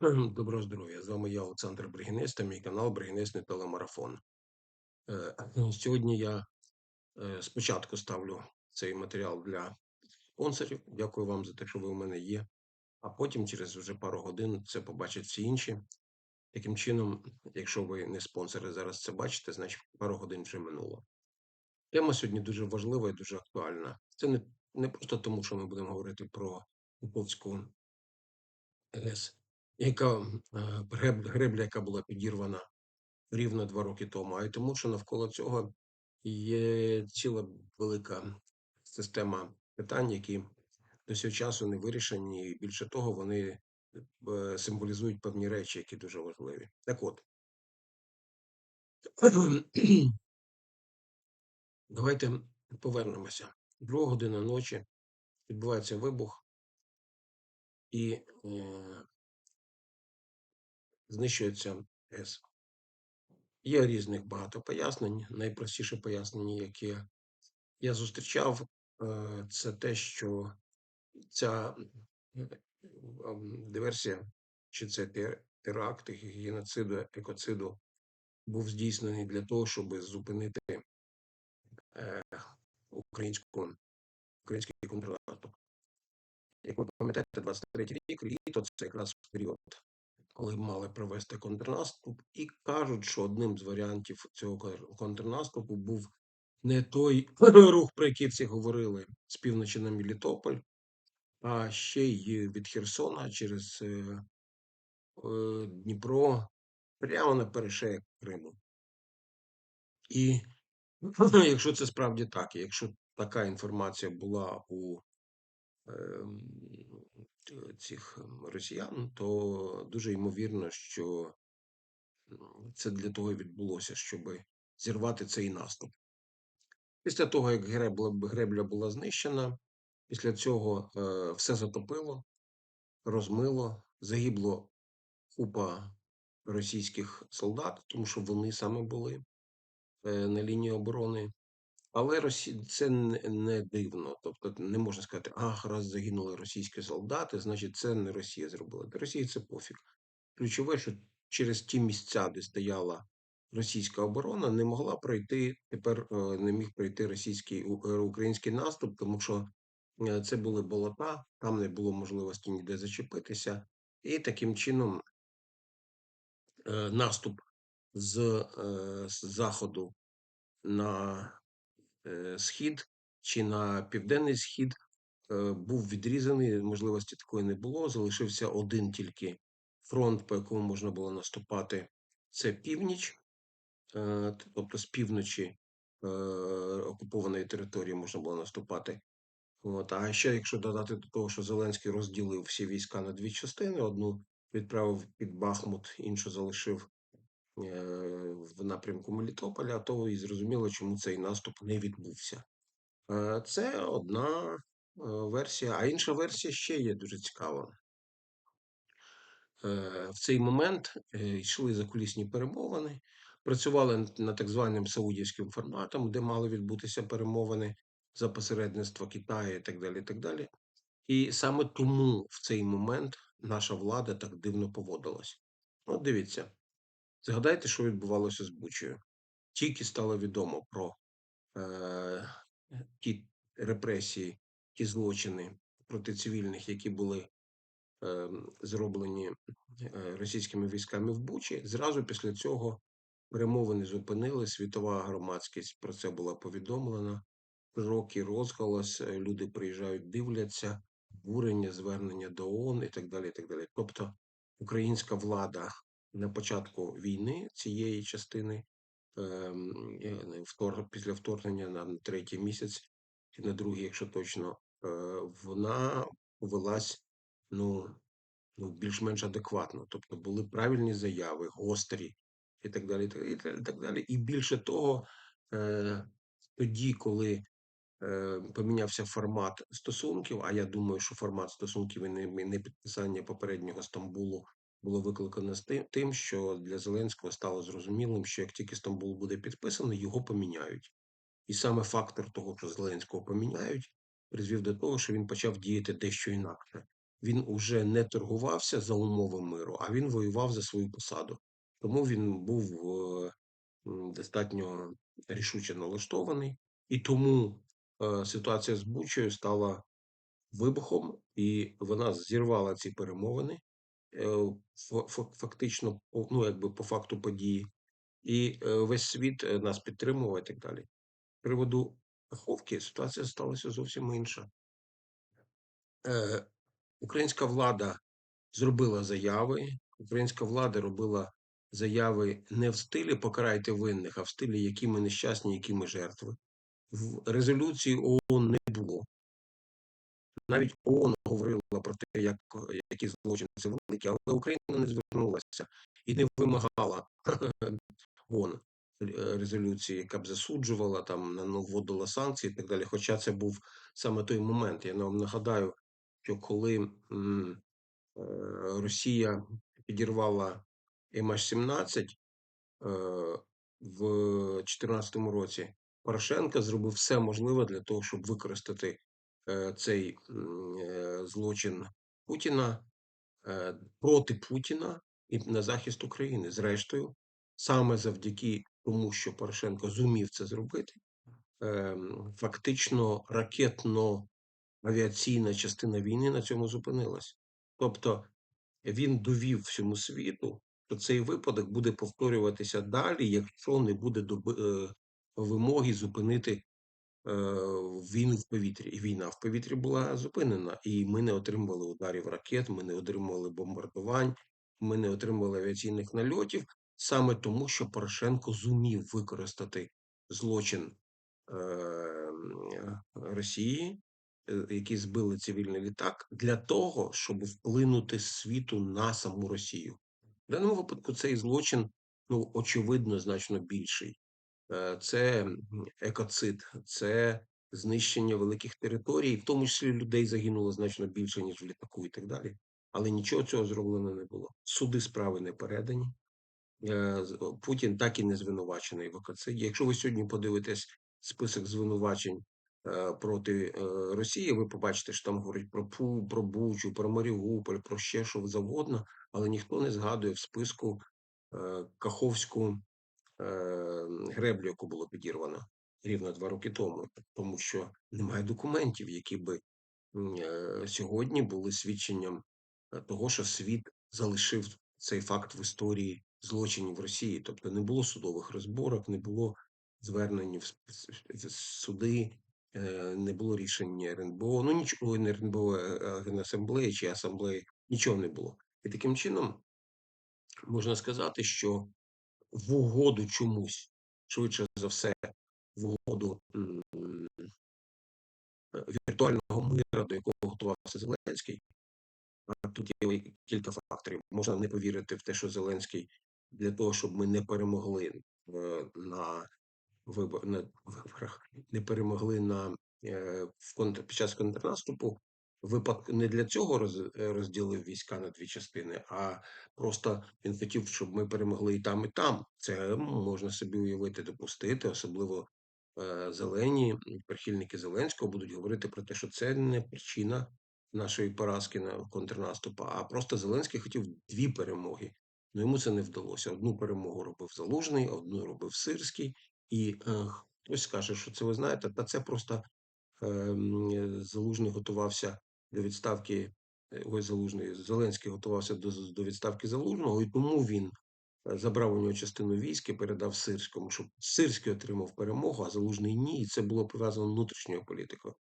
Доброго здоров'я! З вами я, Олександр Бригінець та мій канал Бригінецький телемарафон. Е, Сьогодні я е, спочатку ставлю цей матеріал для спонсорів. Дякую вам за те, що ви у мене є. А потім, через вже пару годин, це побачать всі інші. Таким чином, якщо ви не спонсори зараз це бачите, значить пару годин вже минуло. Тема сьогодні дуже важлива і дуже актуальна. Це не, не просто тому, що ми будемо говорити про Куповську ГЕС, яка е, гребля, яка була підірвана рівно два роки тому, а й тому, що навколо цього є ціла велика система питань, які до цього часу не вирішені, і більше того, вони е, символізують певні речі, які дуже важливі. Так от. Давайте повернемося. Друга година ночі відбувається вибух і е, знищується ГЕС. Є різних багато пояснень. Найпростіше пояснення, яке я зустрічав, е, це те, що ця е, диверсія, чи це те- теракт геноциду, екоциду, був здійснений для того, щоб зупинити е, українську, український контрнаступ. Як ви пам'ятаєте, 23 рік, літо це якраз період, коли мали провести контрнаступ, і кажуть, що одним з варіантів цього контрнаступу був не той рух, про який всі говорили з півночі на Мелітополь, а ще й від Херсона через е, е, Дніпро прямо на перешеyak Криму. І якщо це справді так, якщо така інформація була у ем, цих ем, росіян, то дуже ймовірно, що це для того і відбулося, щоб зірвати цей наступ. Після того, як гребля, гребля була знищена, після цього е, все затопило, розмило, загибло купа російських солдат, тому що вони саме були е, на лінії оборони. Але Росі... це не, дивно. Тобто не можна сказати, ах, раз загинули російські солдати, значить це не Росія зробила. Для Росії це пофіг. Ключове, що через ті місця, де стояла російська оборона, не могла пройти тепер е, не міг пройти російський е, український наступ, тому що е, це були болота, там не було можливості ніде зачепитися, і таким чином наступ з, з заходу на схід чи на південний схід е, був відрізаний. Можливості такої не було. Залишився один тільки фронт, по якому можна було наступати. Це північ, е, тобто з півночі е, окупованої території можна було наступати. От. А ще, якщо додати до того, що Зеленський розділив всі війська на дві частини: одну відправив під Бахмут, іншу залишив е, в напрямку Мелітополя, то і зрозуміло, чому цей наступ не відбувся. Е, Це одна е, версія, а інша версія ще є дуже цікава. Е, В цей момент е, йшли закулісні перемовини, працювали над- так званим саудівським форматом, де мали відбутися перемовини за посередництва Китаю і так далі. І так далі. І саме тому в цей момент наша влада так дивно поводилась. От дивіться, згадайте, що відбувалося з Бучею. Тільки стало відомо про е, ті репресії, ті злочини проти цивільних, які були е, зроблені російськими військами в Бучі. Зразу після цього перемовини зупинили. Світова громадськість про це була повідомлена. Широкий розголос, е, люди приїжджають, дивляться, бурення, звернення до ООН і так далі. І так далі. Тобто українська влада на початку війни цієї частини ем, е, після вторгнення на третій місяць чи на другий, якщо точно, е, вона повелась ну, ну, більш-менш адекватно. Тобто були правильні заяви, гострі і так далі. І так, і і далі. І більше того, е, тоді, коли помінявся формат стосунків, а я думаю, що формат стосунків і не підписання попереднього Стамбулу було викликано тим, що для Зеленського стало зрозумілим, що як тільки Стамбул буде підписаний, його поміняють. І саме фактор того, що Зеленського поміняють, призвів до того, що він почав діяти дещо інакше. він уже не торгувався за умови миру, а він воював за свою посаду. Тому він був е, достатньо рішуче налаштований, і тому е, ситуація з Бучею стала вибухом, і вона зірвала ці перемовини фактично, ну якби по факту події, і е, весь світ е, нас підтримував і так далі. З приводу Каховки ситуація сталася зовсім інша. Е, Українська влада зробила заяви. Українська влада робила заяви не в стилі покарайте винних, а в стилі які ми нещасні, які ми жертви. В резолюції ООН не було. Навіть ООН говорила про те, як, які злочини це великі, але Україна не звернулася і не вимагала ООН резолюції, яка б засуджувала там, ну, вводила санкції і так далі. Хоча це був саме той момент. Я вам нагадаю, що коли м, е, Росія підірвала МH17 е, в 2014 році, Порошенко зробив все можливе для того, щоб використати цей е, злочин Путіна е, проти Путіна і на захист України. Зрештою, саме завдяки тому, що Порошенко зумів це зробити, е, фактично ракетно-авіаційна частина війни на цьому зупинилась. Тобто він довів всьому світу, що цей випадок буде повторюватися далі, якщо не буде е, вимоги зупинити е, війну в повітрі. І війна в повітрі була зупинена, і ми не отримували ударів ракет, ми не отримували бомбардувань, ми не отримували авіаційних нальотів, саме тому, що Порошенко зумів використати злочин е, Росії, е, які збили цивільний літак, для того, щоб вплинути світу на саму Росію. В даному випадку цей злочин, ну очевидно, значно більший. Е, Це екоцид, це знищення великих територій, в тому числі людей загинуло значно більше, ніж в літаку і так далі. Але нічого цього зроблено не було. Суди справи не передані. Е, Путін так і не звинувачений в екоциді. Якщо ви сьогодні подивитесь список звинувачень е, проти Росії, ви побачите, що там говорять про Пу, про Бучу, про Маріуполь, про ще що завгодно, але ніхто не згадує в списку Каховську греблю, яку було підірвано рівно два роки тому, тому що немає документів, які би е, сьогодні були свідченням е, того, що світ залишив цей факт в історії злочинів Росії. Тобто не було судових розборок, не було звернень в суди, е, не було рішень РНБО, ну нічого не РНБО, е, е, Генасамблеї чи асамблеї, нічого не було. І таким чином можна сказати, що в угоду чомусь, швидше за все, в угоду віртуального миру, до якого готувався Зеленський. А Тут є кілька факторів. Можна не повірити в те, що Зеленський для того, щоб ми не перемогли е, на виборах, не перемогли на е, в під час контрнаступу. Випадок не для цього е, розділив війська на дві частини, а просто він хотів, щоб ми перемогли і там, і там. Це можна собі уявити, допустити, особливо е, зелені прихильники Зеленського будуть говорити про те, що це не причина нашої поразки на контрнаступу, а просто Зеленський хотів дві перемоги. Ну йому це не вдалося. Одну перемогу робив Залужний, одну робив Сирський. І е, хтось скаже, що це ви знаєте, та це просто е, Залужний готувався до відставки. е, Ой, Залужний Зеленський готувався до, до відставки Залужного, і тому він е, забрав у нього частину військ і передав Сирському, щоб Сирський отримав перемогу, а Залужний ні. І це було пов'язано внутрішньою політикою.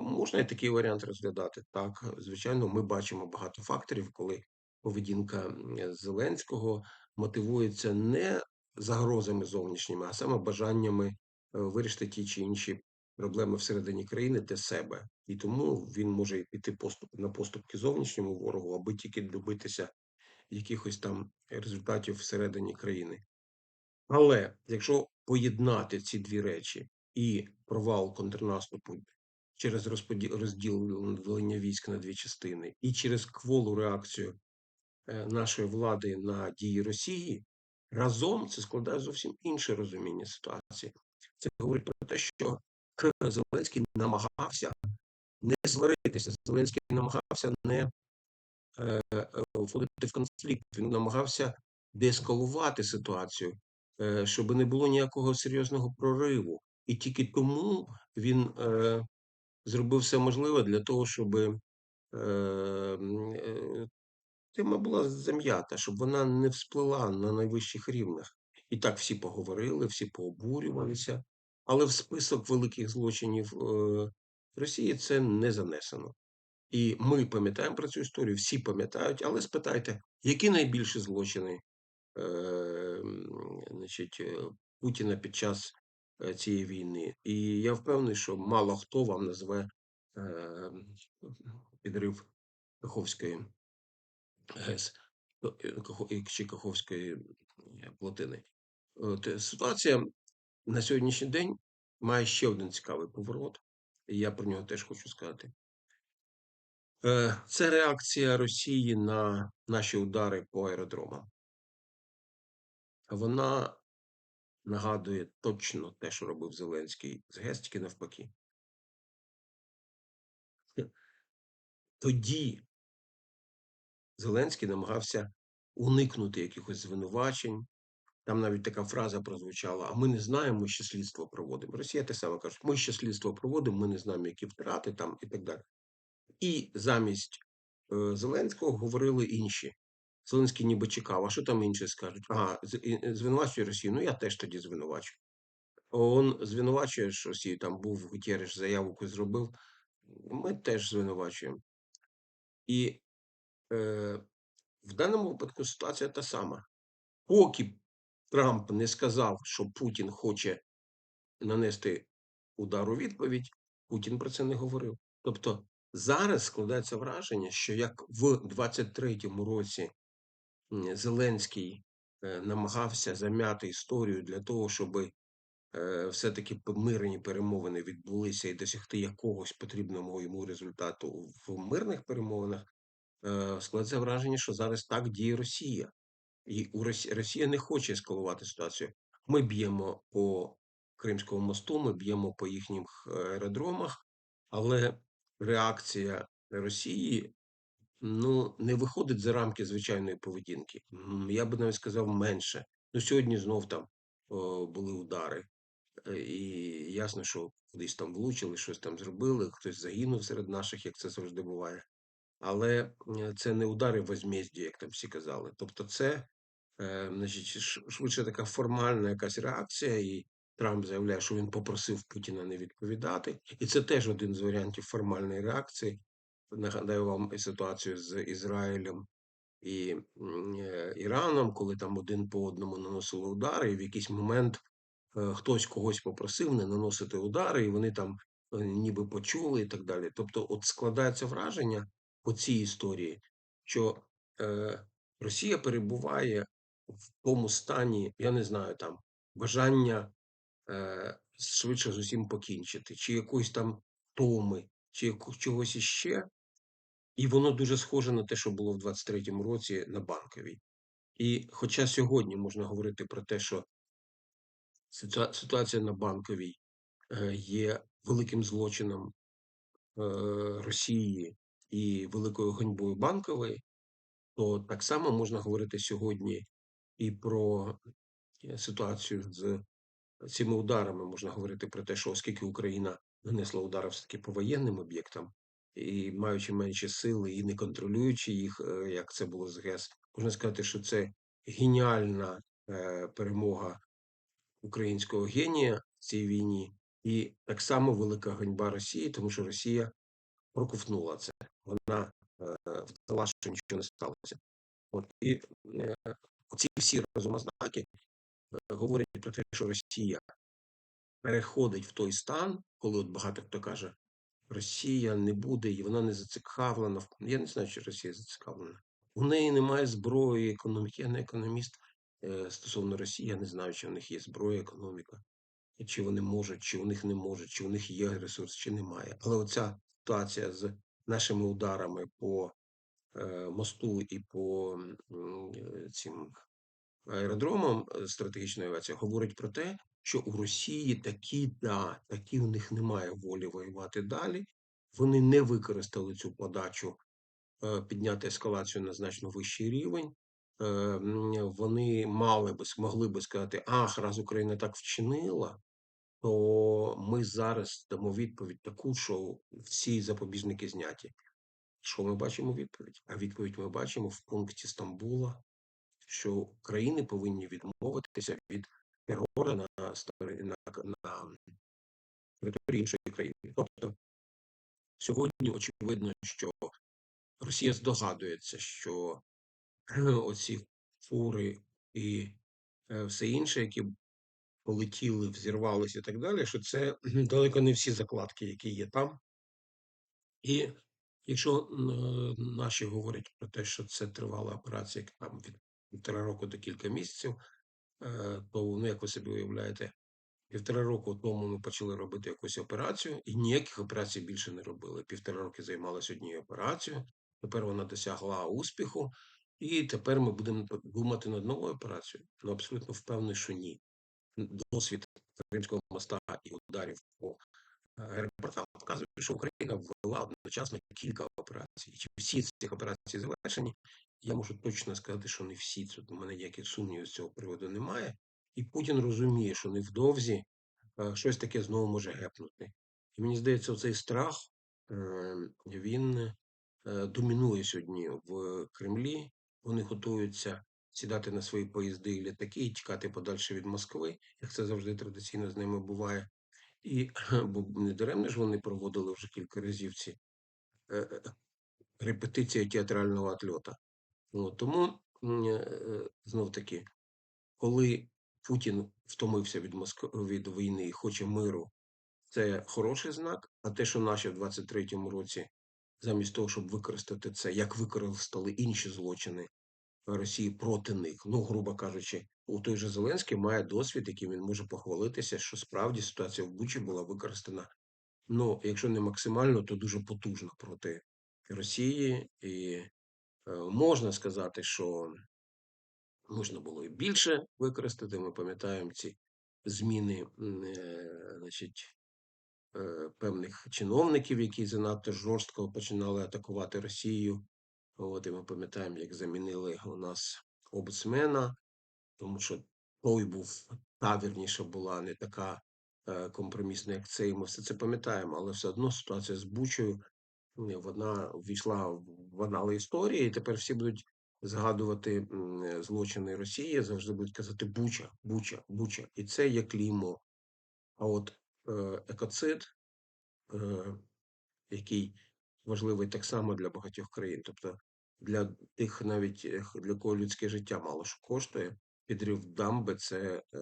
Можна і такий варіант розглядати. Так, звичайно, ми бачимо багато факторів, коли поведінка Зеленського мотивується не загрозами зовнішніми, а саме бажаннями е, вирішити ті чи інші проблеми всередині країни для себе. І тому він може піти поступ на поступки зовнішньому ворогу, аби тільки добитися якихось там результатів всередині країни. Але якщо поєднати ці дві речі і провал контрнаступу через розділення військ на дві частини, і через кволу реакцію е, нашої влади на дії Росії, разом це складає зовсім інше розуміння ситуації. Це говорить про те, що Зеленський намагався не сваритися. Зеленський намагався не е, е, входити в конфлікт. Він намагався деескалувати ситуацію, е, щоб не було ніякого серйозного прориву. І тільки тому він е, зробив все можливе для того, щоб е, е, тема була зам'ята, щоб вона не всплила на найвищих рівнях. І так всі поговорили, всі пообурювалися, але в список великих злочинів е, Росії це не занесено. І ми пам'ятаємо про цю історію, всі пам'ятають, але спитайте, які найбільші злочини е, значить, е, Путіна під час е, цієї війни? І я впевнений, що мало хто вам назве е, підрив Каховської ГЕС чи Каховської плотини. От, ситуація на сьогоднішній день має ще один цікавий поворот, і я про нього теж хочу сказати. Е, Це реакція Росії на наші удари по аеродромам. Вона нагадує точно те, що робив Зеленський з ГЕС, навпаки. Тоді Зеленський намагався уникнути якихось звинувачень. Там навіть така фраза прозвучала: а ми не знаємо, ми ще слідство проводимо. Росія те саме каже, ми ще слідство проводимо, ми не знаємо, які втрати там і так далі. І замість е, Зеленського говорили інші. Зеленський ніби чекав, а що там інші скажуть? Ага, і звинувачує Росію. Ну я теж тоді звинувачую. ООН звинувачує що Росію, там був Гутєреш, заяву зробив. Ми теж звинувачуємо. І е, в даному випадку ситуація та сама. Поки Трамп не сказав, що Путін хоче нанести удар у відповідь, Путін про це не говорив. Тобто зараз складається враження, що як в 23-му році Зеленський е, намагався зам'яти історію для того, щоб все-таки мирні перемовини відбулися і досягти якогось потрібного йому результату в мирних перемовинах, е, складається враження, що зараз так діє Росія. І Росія не хоче ескалувати ситуацію. Ми б'ємо по Кримському мосту, ми б'ємо по їхніх е, аеродромах, але реакція Росії ну, не виходить за рамки звичайної поведінки. Я би навіть сказав менше. Ну, сьогодні знов там о, були удари, Е, і ясно, що кудись там влучили, щось там зробили, хтось загинув серед наших, як це завжди буває. Але е, це не удари возмездя, як там всі казали. Тобто, це значить, швидше така формальна якась реакція, і Трамп заявляє, що він попросив Путіна не відповідати. І це теж один з варіантів формальної реакції. Нагадаю вам ситуацію з Ізраїлем і Іраном, коли там один по одному наносили удари, і в якийсь момент е, хтось когось попросив не наносити удари, і вони там е, ніби почули і так далі. Тобто, от складається враження по цій історії, що е, Росія перебуває в тому стані, я не знаю, там бажання е, швидше з усім покінчити, чи якоїсь там томи, чи чогось іще. І воно дуже схоже на те, що було в 23-му році на банковій. І хоча сьогодні можна говорити про те, що ситуація на банковій е, є великим злочином е, Росії і великою ганьбою банкової, то так само можна говорити сьогодні і про е, ситуацію з цими ударами. Можна говорити про те, що оскільки Україна нанесла удари все-таки по воєнним об'єктам, і маючи менші сили і не контролюючи їх, е, як це було з ГЕС, можна сказати, що це геніальна е, перемога українського генія в цій війні, і так само велика ганьба Росії, тому що Росія проковтнула це. Вона вдала, що нічого не сталося. От і е, ці всі розумознаки е, говорять про те, що Росія переходить в той стан, коли от багато хто каже, Росія не буде і вона не зацікавлена. Я не знаю, чи Росія зацікавлена. У неї немає зброї, економіки. Я не економіст е, стосовно Росії. Я не знаю, чи в них є зброя, економіка, чи вони можуть, чи у них не можуть, чи у них є ресурс, чи немає. Але оця ситуація з нашими ударами по мосту і по е, цим аеродромам е, стратегічної авіації говорить про те, що у Росії такі, да, такі у них немає волі воювати далі. Вони не використали цю подачу е, підняти ескалацію на значно вищий рівень. Е, Вони мали би могли би сказати: ах, раз Україна так вчинила, то ми зараз дамо відповідь таку, що всі запобіжники зняті. Що ми бачимо відповідь? А відповідь ми бачимо в пункті Стамбула, що країни повинні відмовитися від терору на на, на території іншої країни. Тобто сьогодні очевидно, що Росія здогадується, що оці фури і е, все інше, які полетіли, взірвалися і так далі, що це далеко не всі закладки, які є там. І якщо е, наші говорять про те, що це тривала операція там від півтора року до кілька місяців, е, то ну, як ви собі уявляєте, півтора року тому ми почали робити якусь операцію, і ніяких операцій більше не робили. Півтора роки займалися однією операцією. Тепер вона досягла успіху, і тепер ми будемо думати над новою операцією. Ну абсолютно впевнений, що ні. Досвід Кримського моста і ударів по аеропортам показує, що Україна ввела одночасно кілька операцій. Чи всі з цих операцій завершені? Я можу точно сказати, що не всі. Тут у мене ніяких сумнівів з цього приводу немає. І Путін розуміє, що невдовзі е, щось таке знову може гепнути. І мені здається, цей страх е, він е, домінує сьогодні в Кремлі. Вони готуються сідати на свої поїзди і літаки і тікати подальше від Москви, як це завжди традиційно з ними буває. І бо не даремно ж вони проводили вже кілька разів ці е, е, репетиції театрального атльота. От, тому знов таки, коли Путін втомився від Моск... від війни і хоче миру, це хороший знак. А те, що наші в 23-му році, замість того, щоб використати це, як використали інші злочини Росії проти них, ну, грубо кажучи, у той же Зеленський має досвід, яким він може похвалитися, що справді ситуація в Бучі була використана. Ну, якщо не максимально, то дуже потужно проти Росії, і е, можна сказати, що можна було і більше використати. Ми пам'ятаємо ці зміни, е, значить, е, певних чиновників, які занадто жорстко починали атакувати Росію. От і ми пам'ятаємо, як замінили у нас обсмена, тому що той був та вірніше була не така е, компромісна, як цей. Ми все це пам'ятаємо, але все одно ситуація з Бучою вона ввійшла в анали історії, і тепер всі будуть згадувати злочини Росії, завжди будуть казати Буча, Буча, Буча. І це є клімо. А от е, екоцид, е, який важливий так само для багатьох країн, тобто для тих, навіть для кого людське життя мало що коштує, підрив дамби це е,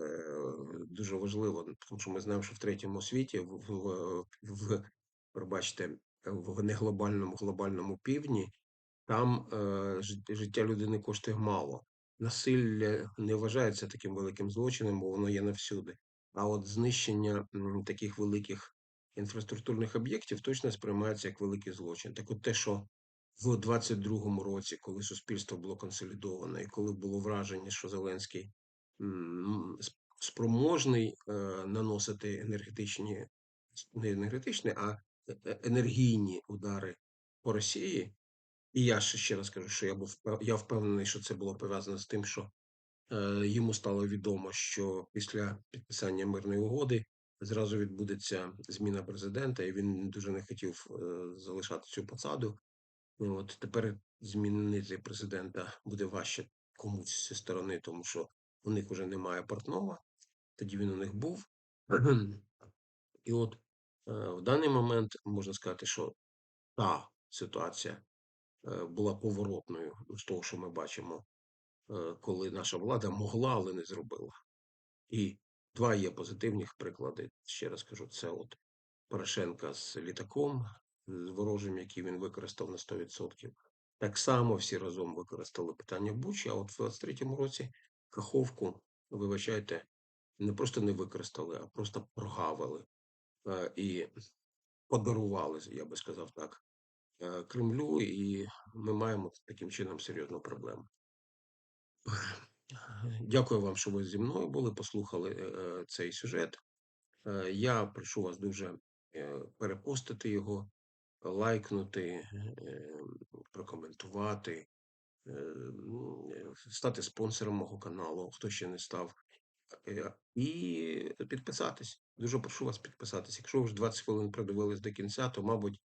дуже важливо, тому що ми знаємо, що в третьому світі в, в, в пробачте, в неглобальному глобальному півдні там е, життя людини коштує мало. Насилля не вважається таким великим злочином, бо воно є навсюди. А от знищення таких великих інфраструктурних об'єктів точно сприймається як великий злочин. Так от те, що в 22-му році, коли суспільство було консолідоване, і коли було враження, що Зеленський спроможний е, наносити енергетичні, не енергетичні, а е, е, енергійні удари по Росії, і я ще раз кажу, що я був я впевнений, що це було пов'язано з тим, що йому стало відомо, що після підписання мирної угоди зразу відбудеться зміна президента, і він дуже не хотів е, залишати цю посаду. От тепер змінити президента буде важче комусь зі сторони, тому що у них вже немає портнова. Тоді він у них був. І от е, в даний момент можна сказати, що та ситуація Е, була поворотною з того, що ми бачимо, е, коли наша влада могла, але не зробила. І два є позитивних приклади. Ще раз кажу, це от Порошенка з літаком, з ворожим, який він використав на 100%. Так само всі разом використали питання Бучі, а от в 23-му році Каховку, вибачайте, не просто не використали, а просто прогавили е, і подарували, я би сказав так, Е, Кремлю, і ми маємо таким чином серйозну проблему. Дякую вам, що ви зі мною були, послухали е, цей сюжет. Я прошу вас дуже перепостити його, лайкнути, е, прокоментувати, е, е, стати спонсором мого каналу, хто ще не став. І підписатись. Дуже прошу вас підписатись. Якщо ви вже 20 хвилин продивились до кінця, то, мабуть,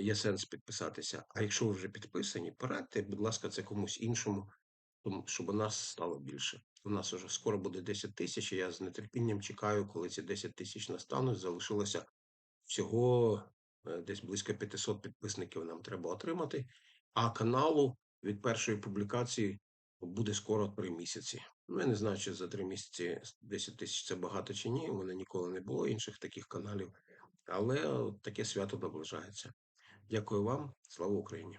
є сенс підписатися. А якщо ви вже підписані, порадьте, будь ласка, це комусь іншому, тому- щоб у нас стало більше. У нас уже скоро буде 10 тисяч, і я з нетерпінням чекаю, коли ці 10 тисяч настануть. Залишилося всього десь близько 500 підписників нам треба отримати. А каналу від першої публікації буде скоро 3 місяці. Ну, я не знаю, чи за 3 місяці 10 тисяч це багато чи ні. У мене ніколи не було інших таких каналів. Але таке свято наближається. Дякую вам. Слава Україні!